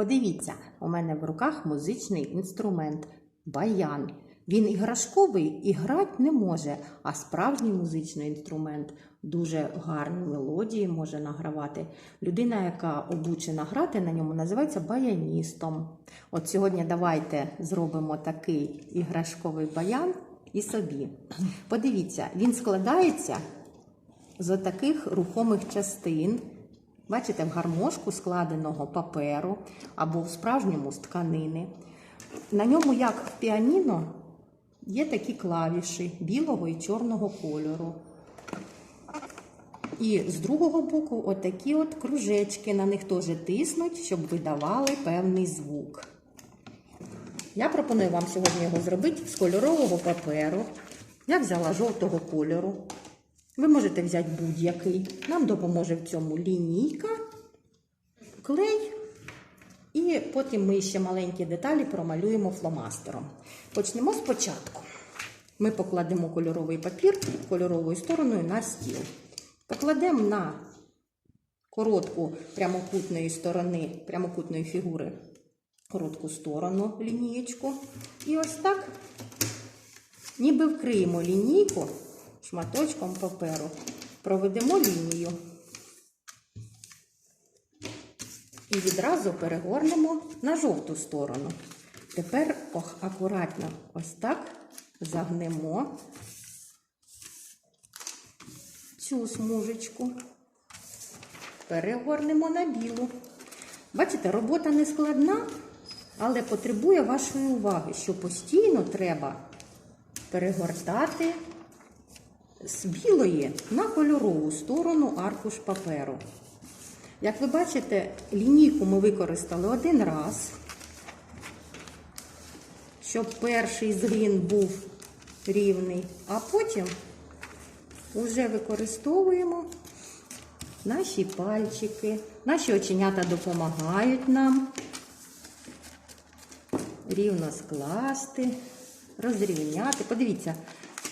Подивіться, у мене в руках музичний інструмент баян. Він іграшковий і грати не може, а справжній музичний інструмент дуже гарні мелодії може награвати. Людина, яка обучена грати на ньому, називається баяністом. От сьогодні давайте зробимо такий іграшковий баян і собі. Подивіться, він складається з таких рухомих частин. Бачите, в гармошку складеного паперу або в справжньому з тканини. На ньому, як в піаніно, є такі клавіші білого і чорного кольору. І з другого боку, отакі от кружечки, на них теж тиснуть, щоб видавали певний звук. Я пропоную вам сьогодні його зробити з кольорового паперу. Я взяла жовтого кольору. Ви можете взяти будь-який. Нам допоможе в цьому лінійка, клей. І потім ми ще маленькі деталі промалюємо фломастером. Почнемо спочатку. Ми покладемо кольоровий папір кольоровою стороною на стіл. Покладемо на коротку прямокутної сторони, прямокутної фігури, коротку сторону лінієчку. І ось так, ніби вкриємо лінійку шматочком паперу, проведемо лінію. І відразу перегорнемо на жовту сторону. Тепер ох, акуратно ось так загнемо цю смужечку, перегорнемо на білу. Бачите, робота не складна, але потребує вашої уваги, що постійно треба перегортати з білої на кольорову сторону аркуш паперу. Як ви бачите, лінійку ми використали один раз, щоб перший згин був рівний, а потім вже використовуємо наші пальчики. Наші оченята допомагають нам рівно скласти, розрівняти. Подивіться,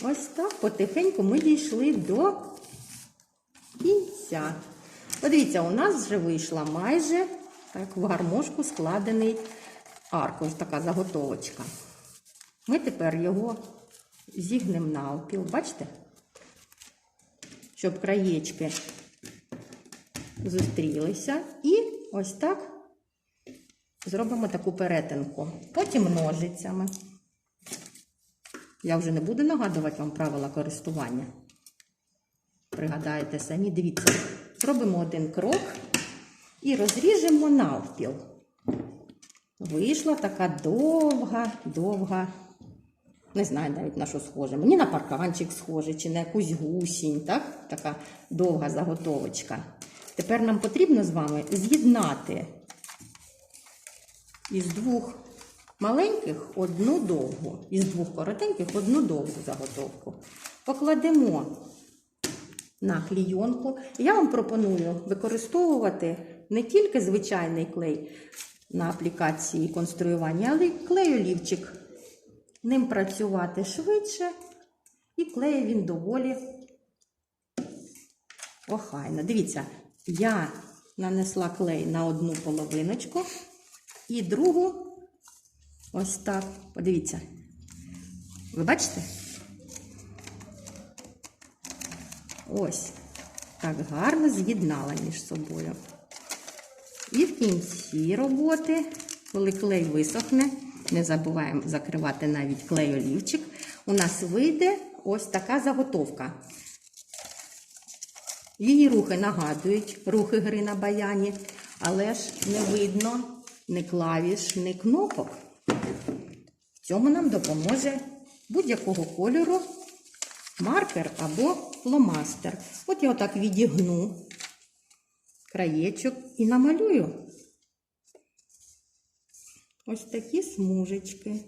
ось так потихеньку ми дійшли до кінця. Подивіться, у нас вже вийшла майже так, в гармошку складений аркуш, така заготовочка. Ми тепер його зігнемо навпіл, бачите? Щоб краєчки зустрілися. І ось так зробимо таку перетинку. Потім ножицями. Я вже не буду нагадувати вам правила користування. Пригадаєте самі, дивіться, зробимо один крок і розріжемо навпіл. Вийшла така довга, довга, не знаю навіть на що схоже. Мені на парканчик схоже, чи на якусь гусінь, так? така довга заготовочка. Тепер нам потрібно з вами з'єднати із двох маленьких одну довгу, із двох коротеньких одну довгу заготовку. Покладемо на клійонку. Я вам пропоную використовувати не тільки звичайний клей на аплікації конструювання, але й клей-олівчик. Ним працювати швидше, і клеє він доволі охайно. Дивіться, я нанесла клей на одну половиночку і другу ось так. Подивіться. Ви бачите? Ось так гарно з'єднала між собою. І в кінці роботи, коли клей висохне, не забуваємо закривати навіть клей олівчик, у нас вийде ось така заготовка. Її рухи нагадують рухи гри на баяні, але ж не видно ні клавіш, ні кнопок. Цьому нам допоможе будь-якого кольору маркер або фломастер. От я отак відігну краєчок і намалюю ось такі смужечки.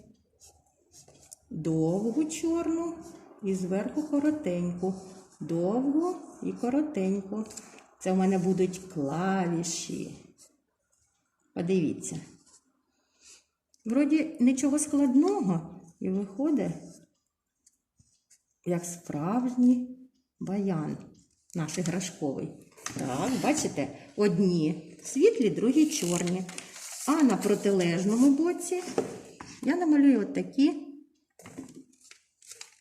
Довгу чорну і зверху коротеньку. Довгу і коротеньку. Це в мене будуть клавіші. Подивіться. Вроді нічого складного і виходить як справжній баян наш іграшковий. Так, бачите, одні світлі, другі чорні. А на протилежному боці я намалюю от такі,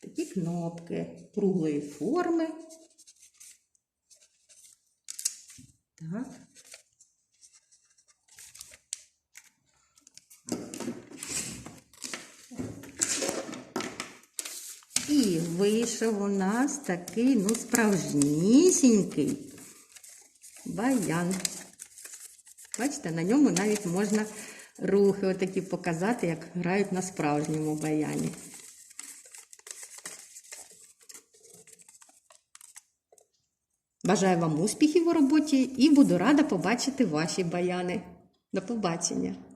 такі кнопки круглої форми. Так. І вийшов у нас такий, ну, справжнісінький баян. Бачите, на ньому навіть можна рухи отакі показати, як грають на справжньому баяні. Бажаю вам успіхів у роботі і буду рада побачити ваші баяни. До побачення!